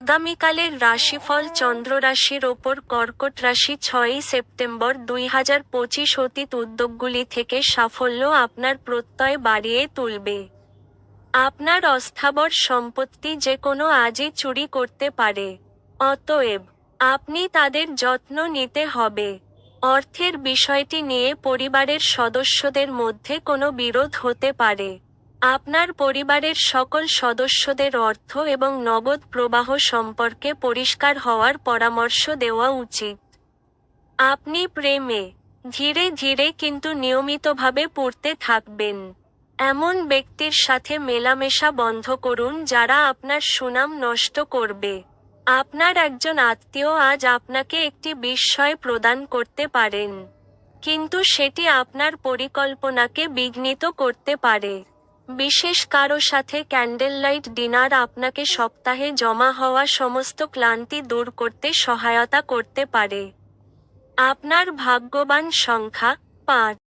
আগামীকালের রাশিফল চন্দ্র রাশির ওপর কর্কট রাশি ছয়ই সেপ্টেম্বর দুই হাজার পঁচিশ অতীত উদ্যোগগুলি থেকে সাফল্য আপনার প্রত্যয় বাড়িয়ে তুলবে। আপনার অস্থাবর সম্পত্তি যে কোনো আজই চুরি করতে পারে। অতএব, আপনি তাদের যত্ন নিতে হবে। অর্থের বিষয়টি নিয়ে পরিবারের সদস্যদের মধ্যে কোনো বিরোধ হতে পারে। আপনার পরিবারের সকল সদস্যদের অর্থ এবং নগদ প্রবাহ সম্পর্কে পরিষ্কার হওয়ার পরামর্শ দেওয়া উচিত। আপনি প্রেমে, ধীরে ধীরে কিন্তু নিয়মিতভাবে পড়তে থাকবেন। এমন ব্যক্তির সাথে মেলামেশা বন্ধ করুন যারা আপনার সুনাম নষ্ট করবে। আপনার একজন আত্মীয় আজ আপনাকে একটি বিস্ময় প্রদান করতে পারেন, কিন্তু সেটি আপনার পরিকল্পনাকে বিঘ্নিত করতে পারে। বিশেষ কারও সাথে ক্যান্ডেল লাইট ডিনার আপনাকে সপ্তাহে জমা হওয়া সমস্ত ক্লান্তি দূর করতে সহায়তা করতে পারে। আপনার ভাগ্যবান সংখ্যা পাঁচ।